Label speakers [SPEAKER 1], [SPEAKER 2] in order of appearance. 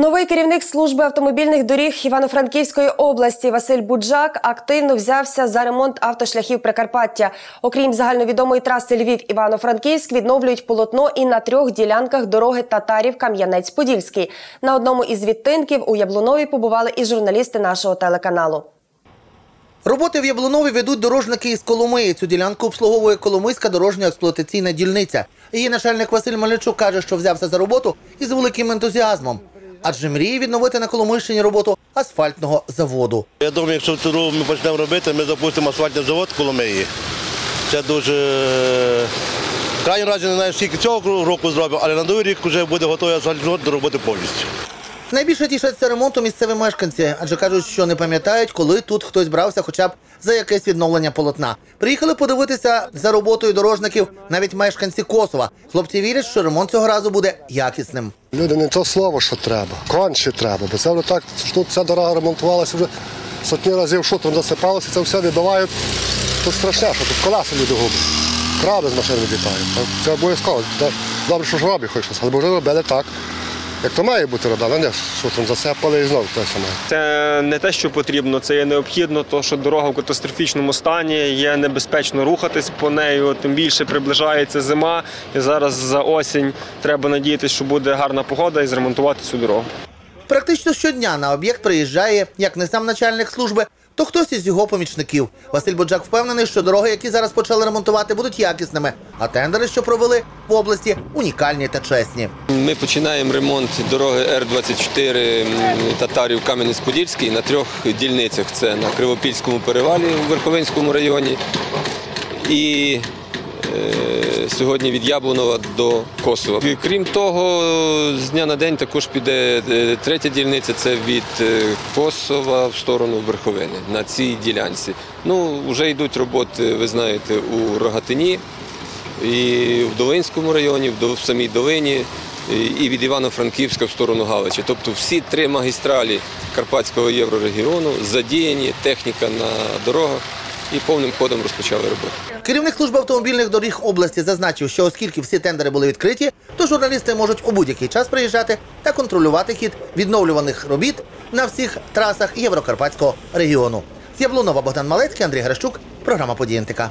[SPEAKER 1] Новий керівник служби автомобільних доріг Івано-Франківської області Василь Буджак активно взявся за ремонт автошляхів Прикарпаття. Окрім загальновідомої траси Львів Івано-Франківськ, відновлюють полотно і на трьох ділянках дороги татарів Кам'янець-Подільський. На одному із відтинків у Яблунові побували і журналісти нашого телеканалу.
[SPEAKER 2] Роботи в Яблунові ведуть дорожники із Коломиї. Цю ділянку обслуговує Коломийська дорожня експлуатаційна дільниця. Її начальник Василь Малячук каже, що взявся за роботу із великим ентузіазмом. Адже мріє відновити на Коломийщині роботу асфальтного заводу.
[SPEAKER 3] Я думаю, якщо цю дорогу ми почнемо робити, ми запустимо асфальтний завод в Коломиї. Це дуже в крайній разі не знаю, скільки цього року зробимо, але на другий рік вже буде готовий асфальтний завод до роботи повністю.
[SPEAKER 2] Найбільше тішаться ремонту місцеві мешканці, адже кажуть, що не пам'ятають, коли тут хтось брався хоча б за якесь відновлення полотна. Приїхали подивитися за роботою дорожників навіть мешканці Косова. Хлопці вірять, що ремонт цього разу буде якісним.
[SPEAKER 4] Люди не то слово, що треба, конче треба, бо це вже так, що ця дорога ремонтувалася вже сотні разів шутром засипалося, це все вибивають. Тут страшне, що тут колеса люди губять. Краби з машин вилітають. Це обов'язково. Добре, що ж роблять хоч щось, але вже робили так. Як то має бути рода, не шутром засипали і знову те саме.
[SPEAKER 5] Це не те, що потрібно, це є необхідно, тому що дорога в катастрофічному стані, є небезпечно рухатись по нею, тим більше приближається зима. І зараз за осінь треба надіятися, що буде гарна погода і зремонтувати цю дорогу.
[SPEAKER 2] Практично щодня на об'єкт приїжджає як не сам начальник служби, то хтось із його помічників. Василь Боджак впевнений, що дороги, які зараз почали ремонтувати, будуть якісними, а тендери, що провели в області, унікальні та чесні.
[SPEAKER 6] Ми починаємо ремонт дороги Р-24 татарів Кам'янець-Подільський на трьох дільницях. Це на Кривопільському перевалі у Верховинському районі і е, сьогодні від Яблунова до Косова. Крім того, з дня на день також піде е, третя дільниця це від е, Косова в сторону Верховини на цій ділянці. Ну, вже йдуть роботи, ви знаєте, у Рогатині і в Долинському районі, в самій Долині, і від Івано-Франківська в сторону Галичі. Тобто всі три магістралі Карпатського єврорегіону задіяні, техніка на дорогах і повним ходом розпочали роботу.
[SPEAKER 2] Керівник служби автомобільних доріг області зазначив, що оскільки всі тендери були відкриті, то журналісти можуть у будь-який час приїжджати та контролювати хід відновлюваних робіт на всіх трасах Єврокарпатського регіону. З Яблунова Богдан Малецький, Андрій Грищук, програма «Події НТК».